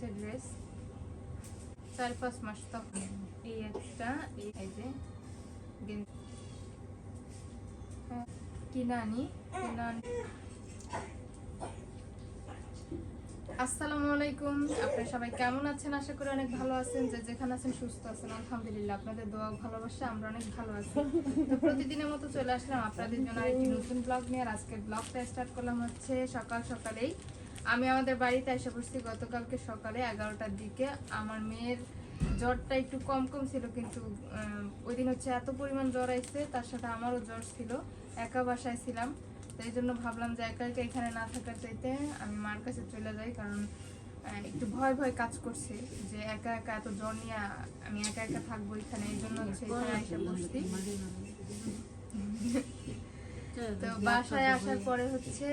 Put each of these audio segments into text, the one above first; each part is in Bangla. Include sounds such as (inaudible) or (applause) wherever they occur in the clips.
হচ্ছে ড্রেস। চার পাঁচ মাস তখন এই একটা এই যে। হ্যাঁ, কিনে আসসালামু আলাইকুম। আপনারা সবাই কেমন আছেন? আশা করি অনেক ভালো আছেন। যে যেখানে আছেন সুস্থ আছেন। আলহামদুলিল্লাহ আপনাদের দোয়া ভালোবাসা আমরা অনেক ভালো আছি। তো প্রতিদিনের মতো চলে আসলাম আপনাদের জন্য আরেকটি নতুন ব্লগ নিয়ে। আর আজকের ব্লগটা স্টার্ট করলাম হচ্ছে সকাল সকালেই আমি আমাদের বাড়িতে এসে পড়ছি গতকালকে সকালে এগারোটার দিকে। আমার মেয়ের জ্বরটা একটু কম কম ছিল, কিন্তু ওই দিন হচ্ছে এত পরিমাণ জ্বর আসছে তার সাথে আমারও জ্বর ছিল। একা বাসায় ছিলাম তো এই জন্য ভাবলাম যে একা একা এখানে না থাকার চাইতে আমি মার কাছে চলে যাই, কারণ একটু ভয় ভয় কাজ করছে যে একা একা এত জ্বর নিয়ে আমি একা একা থাকব এখানে, এই জন্য হচ্ছে এখানে এসে বসছি। তো বাসায় আসার পরে হচ্ছে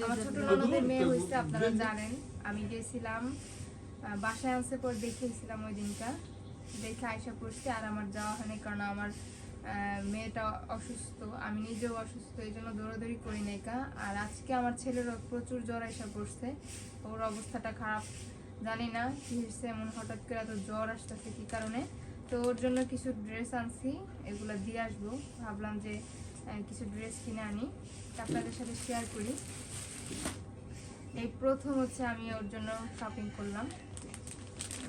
আমার ছোট ননদের মেয়ে হয়েছে আপনারা জানেন। আমি গেছিলাম বাসায় আনছে পর দেখেছিলাম ওই দিনটা। দেখে আয়সা করছি আর আমার যাওয়া হয়নি কারণ আমার মেয়েটা অসুস্থ। আমি নিজেও অসুস্থ এই জন্য দৌড়াদৌড়ি করি নাই কা। আর আজকে আমার ছেলেরও প্রচুর জ্বর আয়সা পড়ছে। ওর অবস্থাটা খারাপ জানি না কি হচ্ছে এমন হঠাৎ করে এত জ্বর আসতেছে কি কারণে? তো ওর জন্য কিছু ড্রেস আনছি, এগুলো দিয়ে আসব। ভাবলাম যে কিছু ড্রেস কিনে আনি। আপনাদের সাথে শেয়ার করি। এই প্রথম হচ্ছে আমি ওর জন্য শপিং করলাম।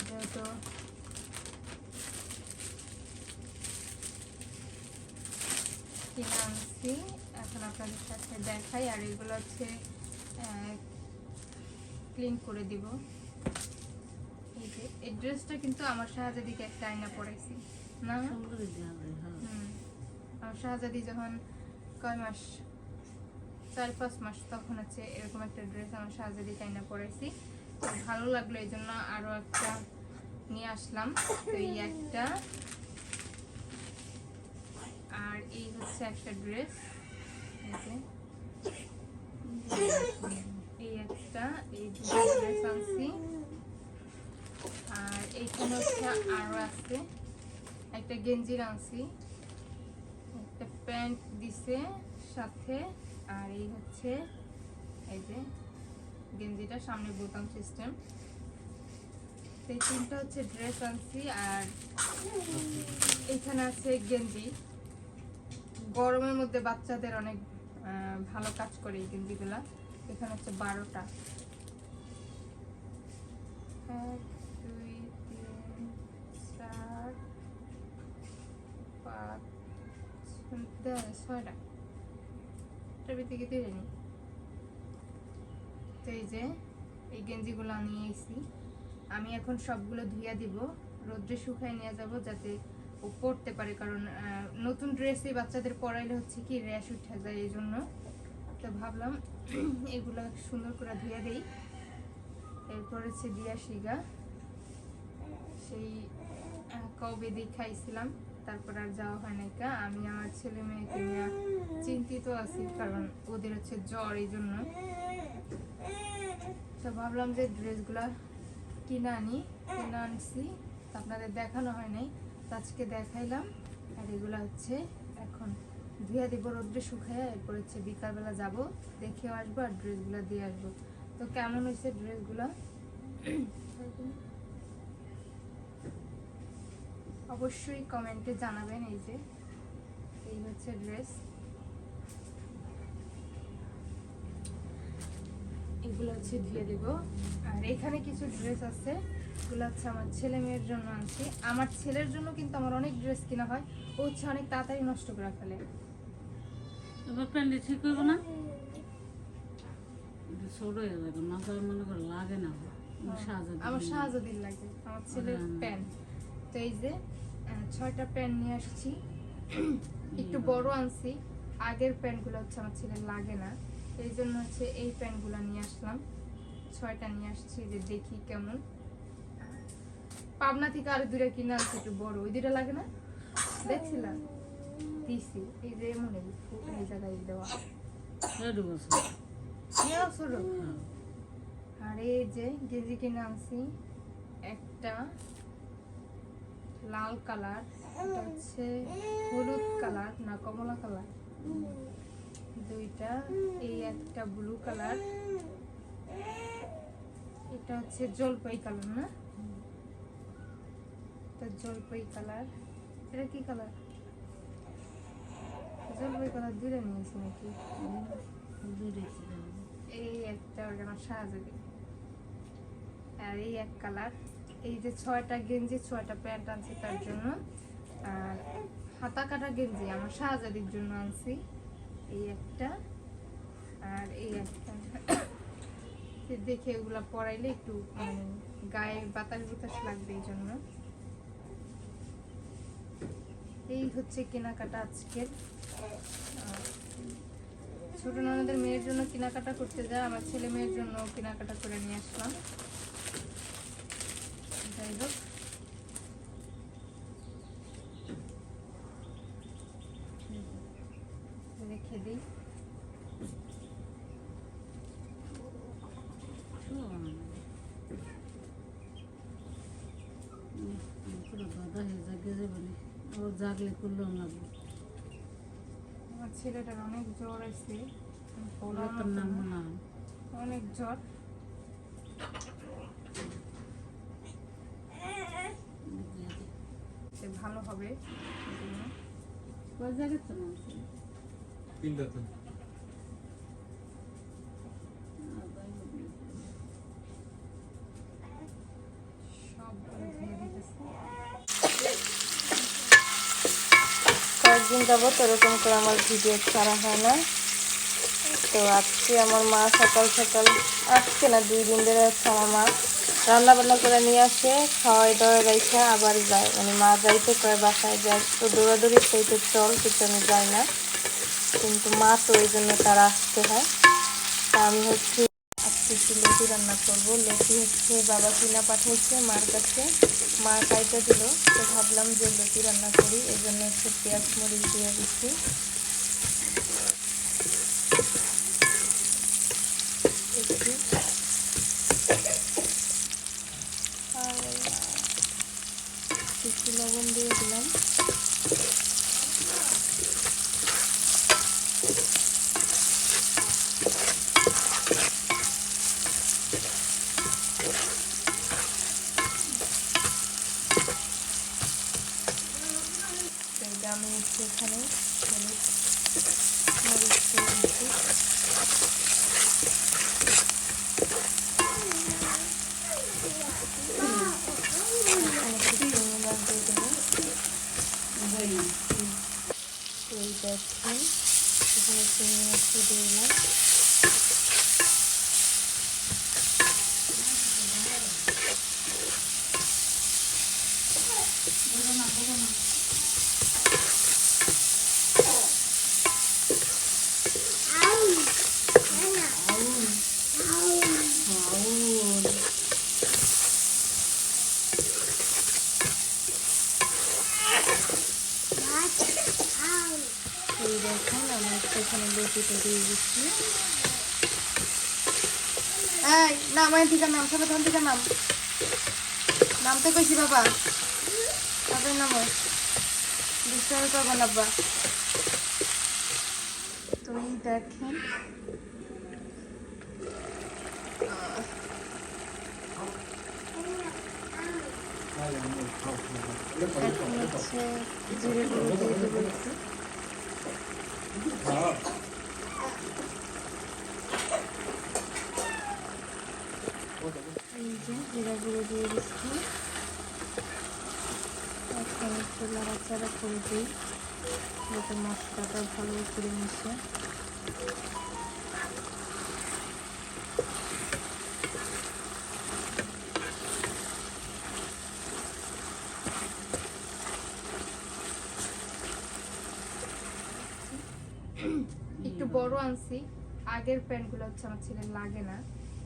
যেহেতু কিনে আনছি, এখন আপনাদের সাথে দেখাই। আর এগুলো হচ্ছে ক্লিন করে দিব। এই ড্রেসটা কিন্তু আমার শাহজাদিকে একটা আয়না পরাইছি, না। আমার শাহজাদি যখন কয় মাস, চার পাঁচ মাস তখন হচ্ছে এরকম একটা ড্রেস আমার শাহজাদি চাইনা পরেছি ভালো লাগল এই জন্য আরও একটা নিয়ে আসলাম। তো এই একটা। আর এই হচ্ছে একটা ড্রেস। এই একটা, এই ড্রেস আনছি। আর এইখানে হচ্ছে আরও আছে। একটা গেঞ্জির আনছি একটা প্যান্ট দিছে সাথে, আর এই হচ্ছে এই যে গেঞ্জিটা, সামনে বোতাম সিস্টেম এই তিনটা হচ্ছে ড্রেস আনছি আর এখানে আছে গেঞ্জি। গরমের মধ্যে বাচ্চাদের অনেক ভালো কাজ করে এই গেঞ্জিগুলা। এখানে হচ্ছে বারোটা। এক তো এই যে, এই গেঞ্জিগুলো নিয়ে এসেছি আমি এখন সবগুলো ধুইয়া দিব, রোদ্রে শুকায় নিয়ে যাব যাতে ও পরতে পারে। কারণ নতুন ড্রেসে বাচ্চাদের পরাইলে হচ্ছে কি র্যাশ উঠে যায় এই জন্য। তো ভাবলাম (clears throat) এগুলো সুন্দর করে ধুয়ে দেই। এরপর হচ্ছে দিয়া শিগা। সেই কবে দেখাইছিলাম তারপর আর যাওয়া হয় নাই কা। আমি আমার ছেলে মেয়েকে নিয়ে চিন্তিত আছি কারণ ওদের হচ্ছে জ্বর এই জন্য। তো ভাবলাম যে ড্রেসগুলো কিনে আনি কিনে আনছি। আপনাদের দেখানো হয় নাই আজকে দেখাইলাম। আর এগুলো হচ্ছে এখন ধুয়ে দিব রোদ্রে শুকায় এরপর হচ্ছে বিকালবেলা যাব দেখেও আসব আর ড্রেসগুলো দিয়ে আসব। তো কেমন হয়েছে ড্রেসগুলো? (clears throat) অবশ্যই কমেন্টে জানাবেন এই যে এই হচ্ছে ড্রেস এগুলো হচ্ছে ধুয়ে দেব। আর এখানে কিছু ড্রেস আছে এগুলো হচ্ছে আমার ছেলে মেয়ের জন্য আনছি। আমার ছেলের জন্য কিন্তু আমার অনেক ড্রেস কেনা হয় ও হচ্ছে অনেক তাড়াতাড়ি নষ্ট করে ফেলে। এবার প্যান্ডে ঠিক করব না? ছোট হয়ে যাবে মাথায় মনে করে লাগে না। আমার আমার শাহজাদির লাগে আমার ছেলের প্যান্ট। তো এই যে ছয়টা প্যান্ট নিয়ে আসছি। (clears throat) একটু বড় আনছি। আগের প্যান্টগুলো হচ্ছে আমার ছেলের লাগে না। এই জন্য হচ্ছে এই প্যান্টগুলো নিয়ে আসলাম। ছয়টা নিয়ে আসছি যে দেখি কেমন। পাবনা থেকে আরও দুটা কিনে আনছি একটু বড়। ওই দুটা লাগে না? দেখছিলাম দিছি। এই যে এমন এই জায়গায় দেওয়া। ছোট। আর এই যে গেঞ্জি কিনে আনছি। একটা লাল কালার, এটা হচ্ছে হলুদ কালার না কমলা কালার। দুইটা, এই একটা ব্লু কালার। এটা হচ্ছে জলপাই কালার, না? এটা জলপাই কালার। এটা কি কালার? জলপাই কালার দূরে নিয়েছি নাকি? এই একটা আমার সাহায্য আর এই এক কালার। এই যে ছয়টা গেঞ্জি, ছয়টা প্যান্ট আনছি তার জন্য। আর হাতা কাটা গেঞ্জি আমার শাহজাদির জন্য আনছি। এই একটা। আর এই একটা। (coughs) দেখে এগুলা পরাইলে একটু মানে গায়ে বাতাস বাতাস লাগবে এই জন্য। এই হচ্ছে কেনাকাটা আজকের। ছোট ননদের মেয়ের জন্য কেনাকাটা করতে যায় আমার ছেলে মেয়ের জন্য কেনাকাটা করে নিয়ে আসলাম। যাই হোক রেখে দিই পুরো বাধা হয়ে জাগে না আবার জাগলে করলেও লাগবে আমার ছেলেটার অনেক জ্বর তোর নাম অনেক জ্বর সে ভালো হবে এই জন্য। কয় জায়গায় তো নাম তিনটাতে সব ঘরে ধুয়ে দিতেছি। কয়েকদিন যাবত এরকম করে আমার ভিডিও ছাড়া হয় না। তো আজকে আমার মা সকাল সকাল আজকে না দুই দিন ধরে হচ্ছে আমার মা। রান্না বান্না করে নিয়ে আসে খাওয়াই দাওয়াই রাইখা আবার যায়। মানে মা যাইতে করে বাসায় যায়। তো দৌড়াদৌড়ি সেইতে চল কিন্তু যাই না। কিন্তু মা তো ওই জন্য তারা আসতে হয়। তা আমি হচ্ছে আজকে একটু লতি রান্না করব। লতি হচ্ছে বাবা কিনা পাঠিয়েছে মার কাছে। মা কাইটা দিল। তো ভাবলাম যে লতি রান্না করি। এই জন্য একটু পেঁয়াজ, মরিচ দিয়ে দিচ্ছি। うん。লতিটা দিয়ে দিচ্ছি এই নাম থেকে নাম সবাই তখন থেকে নাম। নামতে কইছি বাবা। তারপরে নাম ডিস্টার্ব করবেন আব্বা তো এই দেখেন। জিরে গুঁড়ো দিয়ে দেবো একটু। জিরা গুঁড়ো দিয়ে দিচ্ছি। এখন একটু করে দিই, যাতে মশলাটা ভালো করে মিশে। একটু বড় আনছি, আগের প্যান্টগুলো হচ্ছে আমার ছেলের লাগে না।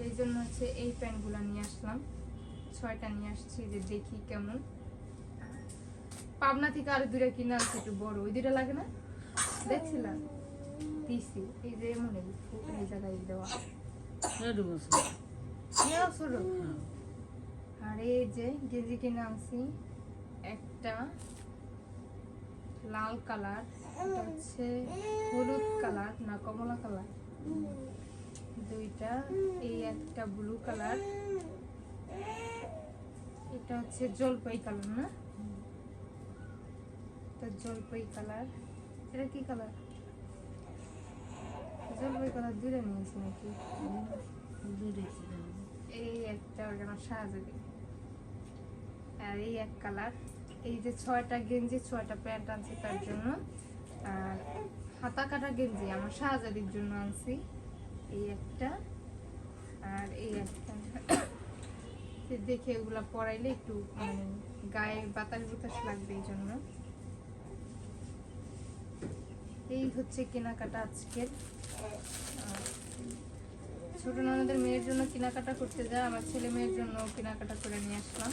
এই জন্য হচ্ছে এই প্যান্টগুলো নিয়ে আসলাম। ছয়টা নিয়ে আসছি যে দেখি কেমন। পাবনা থেকে আরও দুটা কিনে আনছি একটু বড়। ওই দুটা লাগে না? দেখছিলাম। দিছি। এই যে এমন এই জায়গায় দেওয়া। ছোট আর এই যে গেঞ্জি কিনে আনছি একটা লাল কালার হচ্ছে হলুদ কালার না কমলা কালার। দুইটা এই একটা ব্লু কালার এটা হচ্ছে জলপাই কালার না? এটা জলপাই কালার এটা কি কালার জলপাই কালার দূরে নিয়েছি নাকি? দূরে এই একটা ওটা সাহায্যে আর এই এক কালার এই যে ছয়টা গেঞ্জি ছয়টা প্যান্ট আনছি তার জন্য আর হাতা কাটা গেঞ্জি আমার শাহজাদির জন্য আনছি। এই একটা আর এই একটা। (coughs) দেখে এগুলা পরাইলে একটু মানে গায়ে বাতাস বাতাস লাগবে এই জন্য। এই হচ্ছে কেনাকাটা আজকের। ছোট ননদের মেয়ের জন্য কেনাকাটা করতে যা, আমার ছেলে মেয়ের জন্য কেনাকাটা করে নিয়ে আসলাম।